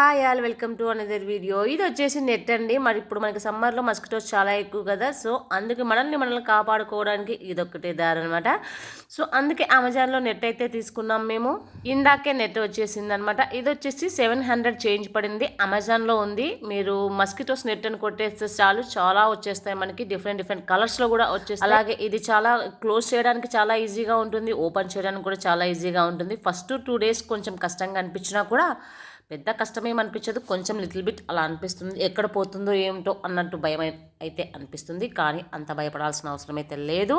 Hi all welcome to another video ఇది వచ్చేసి net అండి. మరి ఇప్పుడు మనకి సమ్మర్లో మస్కిటోస్ చాలా ఎక్కువ కదా. సో అందుకే మనల్ని మనల్ని కాపాడుకోవడానికి ఇది ఒక్కటే దారి అనమాట సో అందుకే అమెజాన్లో నెట్ అయితే తీసుకున్నాం మేము. ఇందాకే నెట్ వచ్చేసింది అనమాట ఇది వచ్చేసి సెవెన్ హండ్రెడ్ చేంజ్ పడింది. అమెజాన్లో ఉంది. మీరు మస్కిటోస్ నెట్ అని కొట్టేస్తే చాలు చాలా వచ్చేస్తాయి మనకి. డిఫరెంట్ డిఫరెంట్ కలర్స్లో కూడా వచ్చేస్తాయి. అలాగే ఇది చాలా క్లోజ్ చేయడానికి చాలా ఈజీగా ఉంటుంది. ఓపెన్ చేయడానికి కూడా చాలా ఈజీగా ఉంటుంది. ఫస్ట్ టూ డేస్ కొంచెం కష్టంగా అనిపించినా కూడా పెద్ద కష్టమేమనిపించదు కొంచెం లిటిల్ బిట్ అలా అనిపిస్తుంది. ఎక్కడ పోతుందో ఏమిటో అన్నట్టు భయం అయితే అనిపిస్తుంది. కానీ అంత భయపడాల్సిన అవసరం అయితే లేదు.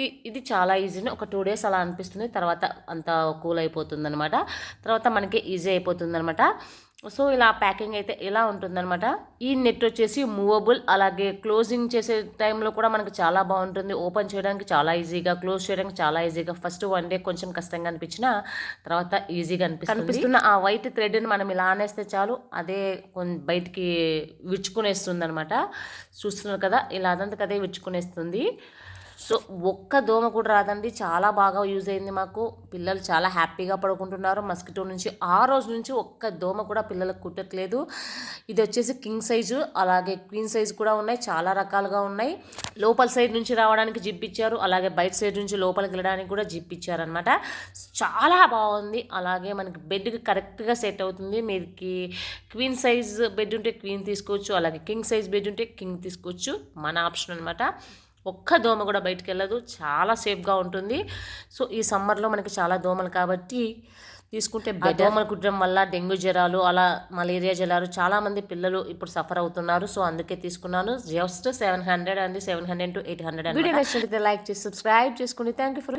ఈ ఇది చాలా ఈజీని ఒక టూ డేస్ అలా అనిపిస్తుంది. తర్వాత అంత కూల్ అయిపోతుంది అనమాట తర్వాత మనకి ఈజీ అయిపోతుంది అనమాట సో ఇలా ప్యాకింగ్ అయితే ఇలా ఉంటుందన్నమాట. ఈ నెట్ వచ్చేసి మూవబుల్ అలాగే క్లోజింగ్ చేసే టైంలో కూడా మనకు చాలా బాగుంటుంది. ఓపెన్ చేయడానికి చాలా ఈజీగా క్లోజ్ చేయడానికి చాలా ఈజీగా. ఫస్ట్ వన్ డే కొంచెం కష్టంగా అనిపించిన తర్వాత ఈజీగా అనిపిస్తుంది. కనిపిస్తున్న ఆ వైట్ థ్రెడ్ని మనం ఇలా ఆనేస్తే చాలు అదే కొంచెం బయటికి విచ్చుకునేస్తుంది అనమాట చూస్తున్నారు కదా ఇలా అదంతా కదే విచ్చుకునేస్తుంది. సో ఒక్క దోమ కూడా రాదండి. చాలా బాగా యూజ్ అయింది మాకు. పిల్లలు చాలా హ్యాపీగా పడుకుంటున్నారు. మస్కిటో నుంచి ఆ రోజు నుంచి ఒక్క దోమ కూడా పిల్లలకు కుట్టట్లేదు. ఇది వచ్చేసి కింగ్ సైజు అలాగే క్వీన్ సైజు కూడా ఉన్నాయి. చాలా రకాలుగా ఉన్నాయి. లోపల సైడ్ నుంచి రావడానికి జిప్ ఇచ్చారు. అలాగే బయట సైడ్ నుంచి లోపలికి వెళ్ళడానికి కూడా జిప్ ఇచ్చారనమాట చాలా బాగుంది. అలాగే మనకి బెడ్కి కరెక్ట్గా సెట్ అవుతుంది. మీరుకి క్వీన్ సైజ్ బెడ్ ఉంటే క్వీన్ తీసుకోవచ్చు. అలాగే కింగ్ సైజ్ బెడ్ ఉంటే కింగ్ తీసుకోవచ్చు. మన ఆప్షన్ అనమాట ఒక్క దోమ కూడా బయటికి వెళ్ళదు చాలా సేఫ్గా ఉంటుంది. సో ఈ సమ్మర్లో మనకి చాలా దోమలు కాబట్టి తీసుకుంటే దోమలు కుట్టడం వల్ల డెంగ్యూ జ్వరాలు అలా మలేరియా జ్వరాలు చాలామంది పిల్లలు ఇప్పుడు సఫర్ అవుతున్నారు. సో అందుకే తీసుకున్నాను. జస్ట్ సెవెన్ హండ్రెడ్ అండి seven hundred to eight hundred video నచ్చినట్లయితే లైక్ చేసి సబ్స్క్రైబ్ చేసుకోండి థ్యాంక్ యూ ఫర్